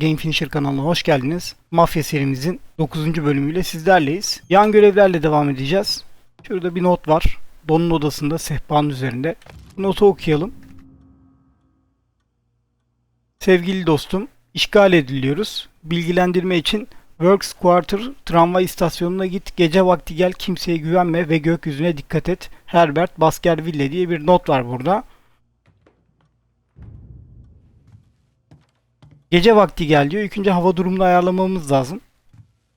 Game Finisher kanalına hoş geldiniz. Mafya serimizin 9. bölümüyle sizlerleyiz. Yan görevlerle devam edeceğiz. Şurada bir not var. Don'un odasında sehpanın üzerinde. Notu okuyalım. Sevgili dostum, işgal ediliyoruz. Bilgilendirme için Works Quarter tramvay istasyonuna git. Gece vakti gel kimseye güvenme ve gökyüzüne dikkat et. Herbert Baskerville diye bir not var burada. Gece vakti gel diyor. İlk önce hava durumunu ayarlamamız lazım.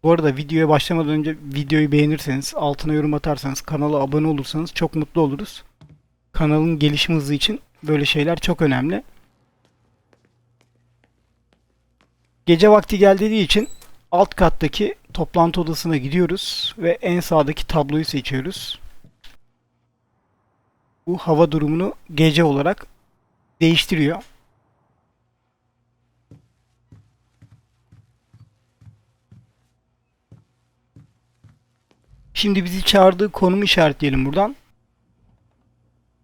Bu arada videoya başlamadan önce videoyu beğenirseniz, altına yorum atarsanız, kanala abone olursanız çok mutlu oluruz. Kanalın gelişim hızı için böyle şeyler çok önemli. Gece vakti gel dediği için alt kattaki toplantı odasına gidiyoruz ve en sağdaki tabloyu seçiyoruz. Bu hava durumunu gece olarak değiştiriyor. Şimdi bizi çağırdığı konumu işaretleyelim buradan.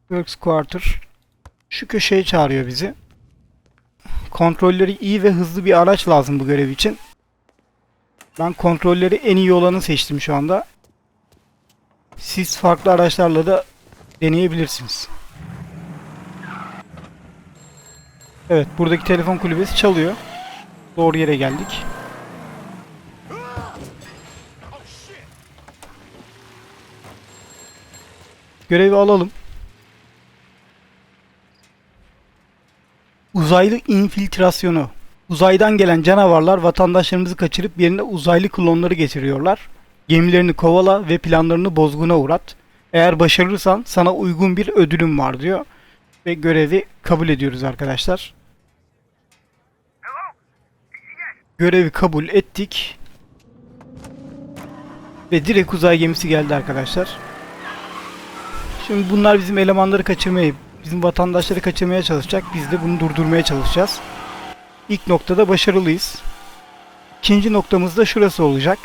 Works Quarter. Şu köşeye çağırıyor bizi. Kontrolleri iyi ve hızlı bir araç lazım bu görev için. Ben kontrolleri en iyi olanı seçtim şu anda. Siz farklı araçlarla da deneyebilirsiniz. Evet buradaki telefon kulübesi çalıyor. Doğru yere geldik. Görevi alalım. Uzaylı infiltrasyonu. Uzaydan gelen canavarlar vatandaşlarımızı kaçırıp yerine uzaylı klonları getiriyorlar. Gemilerini kovala ve planlarını bozguna uğrat. Eğer başarırsan sana uygun bir ödülüm var diyor. Ve görevi kabul ediyoruz arkadaşlar. Görevi kabul ettik. Ve direkt uzay gemisi geldi arkadaşlar. Şimdi bunlar bizim elemanları kaçırmayı, bizim vatandaşları kaçırmaya çalışacak. Biz de bunu durdurmaya çalışacağız. İlk noktada başarılıyız. İkinci noktamız da şurası olacak.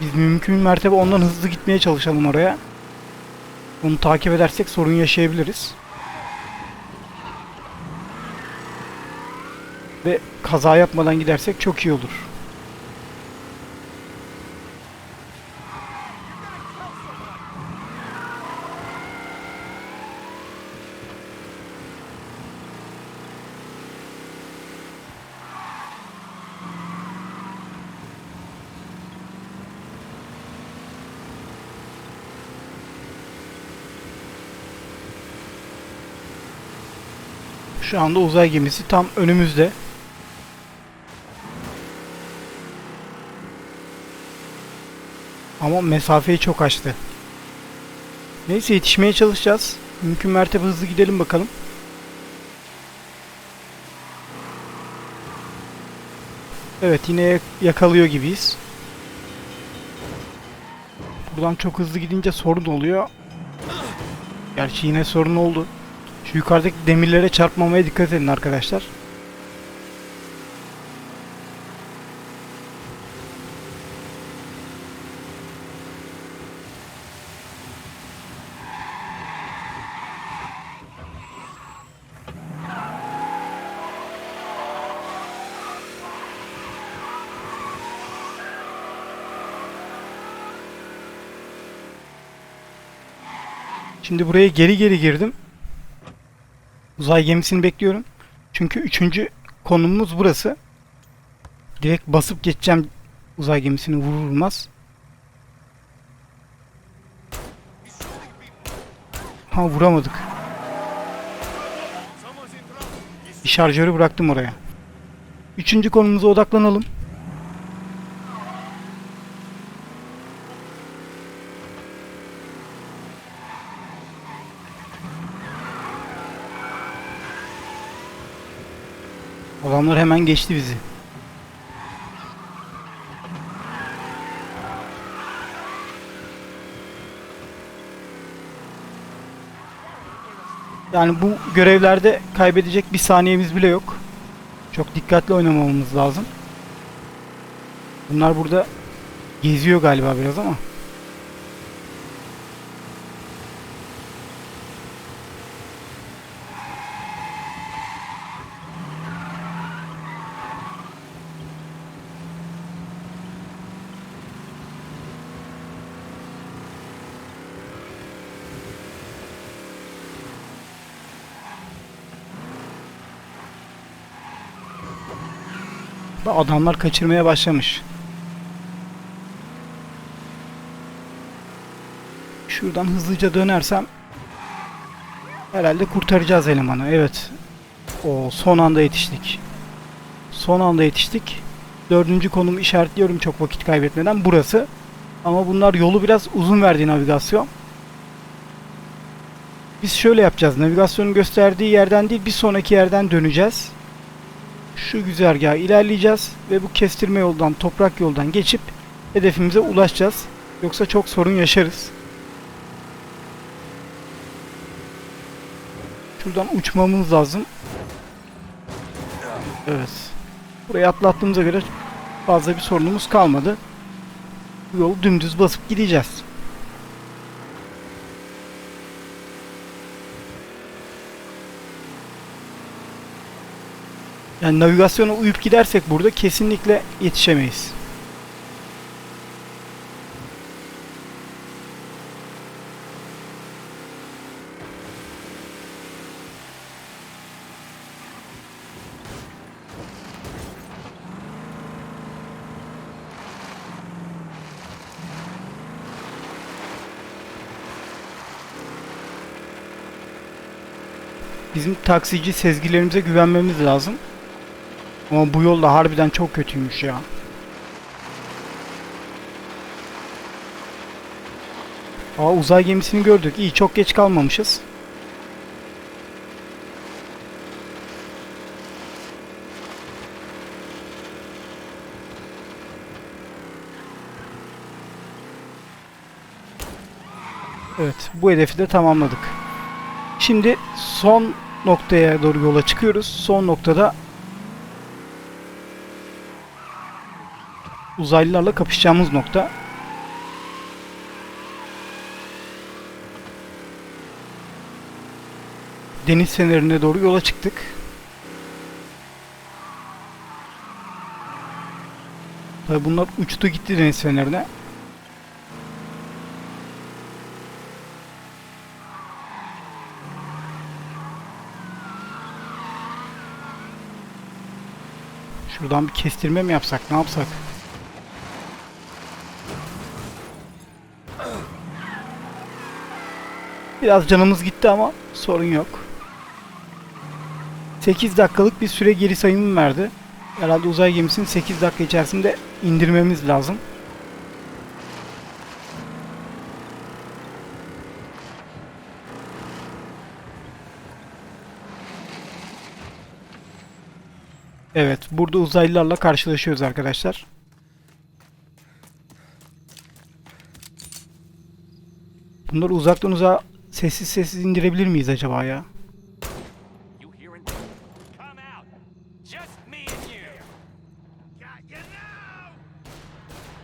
Biz mümkün mertebe ondan hızlı gitmeye çalışalım oraya. Onu takip edersek sorun yaşayabiliriz. Ve kaza yapmadan gidersek çok iyi olur. Şu anda uzay gemisi tam önümüzde. Ama mesafeyi çok açtı. Neyse yetişmeye çalışacağız. Mümkün mertebe hızlı gidelim bakalım. Evet yine yakalıyor gibiyiz. Buradan çok hızlı gidince sorun oluyor. Gerçi yine sorun oldu. Şu yukarıdaki demirlere çarpmamaya dikkat edin arkadaşlar. Şimdi buraya geri geri girdim. Uzay gemisini bekliyorum. Çünkü üçüncü konumumuz burası. Direkt basıp geçeceğim uzay gemisini vurur vurmaz. Ha vuramadık. Bir şarjörü bıraktım oraya. Üçüncü konumuza odaklanalım. Adamlar hemen geçti bizi. Yani bu görevlerde kaybedecek bir saniyemiz bile yok. Çok dikkatli oynamamız lazım. Bunlar burada geziyor galiba biraz ama. Adamlar kaçırmaya başlamış. Şuradan hızlıca dönersem herhalde kurtaracağız elemanı. Evet. O son anda yetiştik. Son anda yetiştik. Dördüncü konumu işaretliyorum çok vakit kaybetmeden. Burası. Ama bunlar yolu biraz uzun verdi navigasyon. Biz şöyle yapacağız. Navigasyonun gösterdiği yerden değil bir sonraki yerden döneceğiz. Şu güzergaha ilerleyeceğiz ve bu kestirme yoldan, toprak yoldan geçip hedefimize ulaşacağız. Yoksa çok sorun yaşarız. Şuradan uçmamız lazım. Evet. Burayı atlattığımıza göre fazla bir sorunumuz kalmadı. Bu yolu dümdüz basıp gideceğiz. Yani navigasyona uyup gidersek burada kesinlikle yetişemeyiz. Bizim taksici sezgilerimize güvenmemiz lazım. Ama bu yol da harbiden çok kötüymüş ya. Aa uzay gemisini gördük. İyi çok geç kalmamışız. Evet bu hedefi de tamamladık. Şimdi son noktaya doğru yola çıkıyoruz. Son noktada uzaylılarla kapışacağımız nokta. Deniz fenerine doğru yola çıktık. Tabi bunlar uçtu gitti deniz fenerine. Şuradan bir kestirme mi yapsak ne yapsak? Biraz canımız gitti ama sorun yok. 8 dakikalık bir süre geri sayımı verdi. Herhalde uzay gemisini 8 dakika içerisinde indirmemiz lazım. Evet, burada uzaylılarla karşılaşıyoruz arkadaşlar. Bunları uzaktan uzağa sessiz sessiz indirebilir miyiz acaba ya?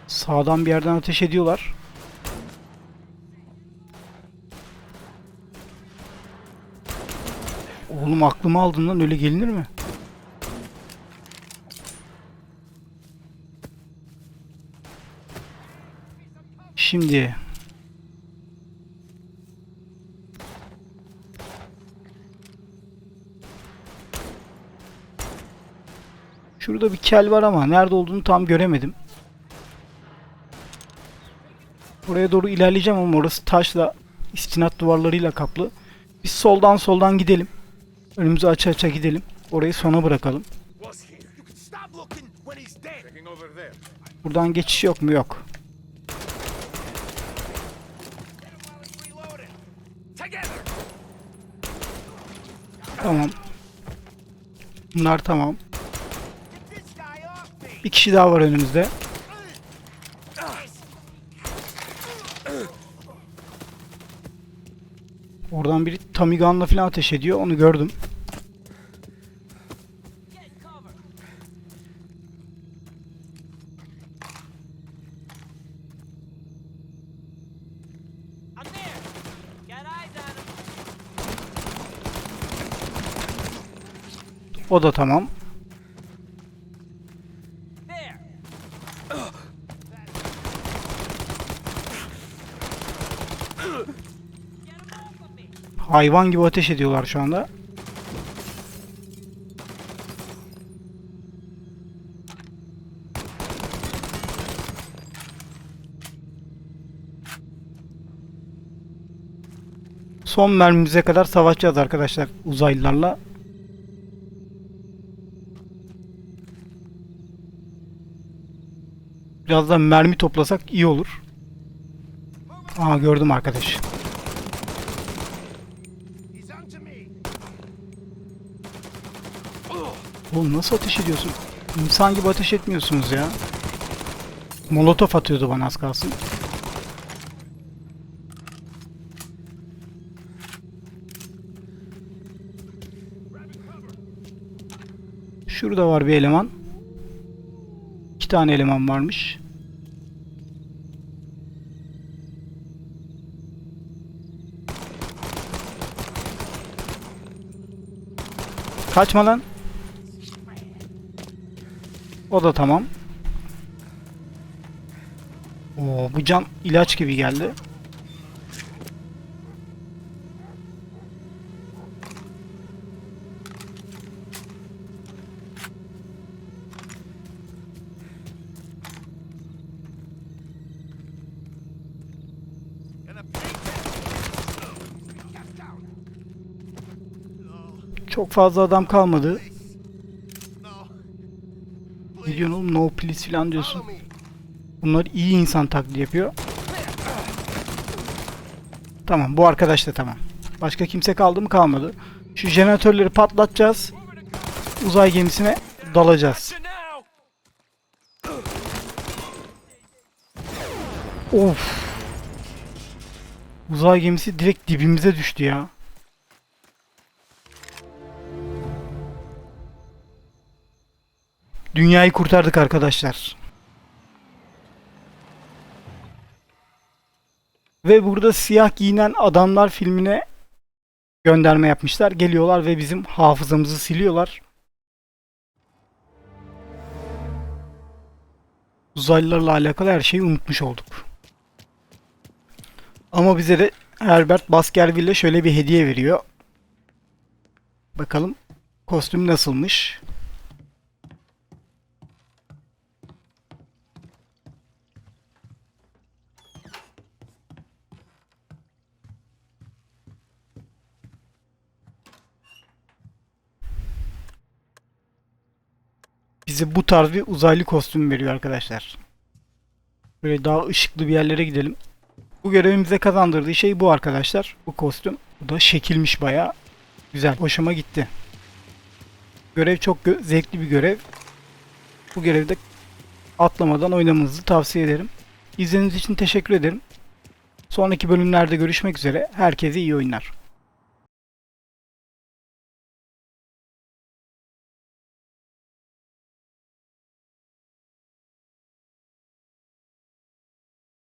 Sağdan bir yerden ateş ediyorlar. Oğlum aklımı aldın lan öyle gelinir mi? Şimdi Şurada bir kel var ama nerede olduğunu tam göremedim. Oraya doğru ilerleyeceğim ama orası taşla, istinat duvarlarıyla kaplı. Biz soldan soldan gidelim. Önümüzü aça aça gidelim. Orayı sona bırakalım. Buradan geçiş yok mu? Yok. Tamam. Bunlar tamam. Bir kişi daha var önümüzde. Oradan biri Tamigan'la falan ateş ediyor. Onu gördüm. O da tamam. Hayvan gibi ateş ediyorlar şu anda. Son mermimize kadar savaşacağız arkadaşlar uzaylılarla. Biraz da mermi toplasak iyi olur. Aa gördüm arkadaş. Oğlum nasıl ateş ediyorsun? İnsan gibi ateş etmiyorsunuz ya. Molotof atıyordu bana az kalsın. Şurada var bir eleman. İki tane eleman varmış. Kaçma lan. O da tamam. Oo, bu can ilaç gibi geldi. Çok fazla adam kalmadı. No. Ne diyorsun oğlum? No please falan diyorsun. Bunlar iyi insan taklidi yapıyor. Tamam bu arkadaş da tamam. Başka kimse kaldı mı kalmadı. Şu jeneratörleri patlatacağız. Uzay gemisine dalacağız. Of. Uzay gemisi direkt dibimize düştü ya. Dünyayı kurtardık arkadaşlar. Ve burada siyah giyinen adamlar filmine gönderme yapmışlar. Geliyorlar ve bizim hafızamızı siliyorlar. Uzaylılarla alakalı her şeyi unutmuş olduk. Ama bize de Herbert Baskerville şöyle bir hediye veriyor. Bakalım kostüm nasılmış. Bize bu tarz bir uzaylı kostüm veriyor arkadaşlar. Böyle daha ışıklı bir yerlere gidelim. Bu görevimize kazandırdığı şey bu arkadaşlar. Bu kostüm. Bu da şekilmiş bayağı. Güzel. Hoşuma gitti. Görev çok gö- zevkli bir görev. Bu görevde atlamadan oynamanızı tavsiye ederim. İzlediğiniz için teşekkür ederim. Sonraki bölümlerde görüşmek üzere. Herkese iyi oyunlar.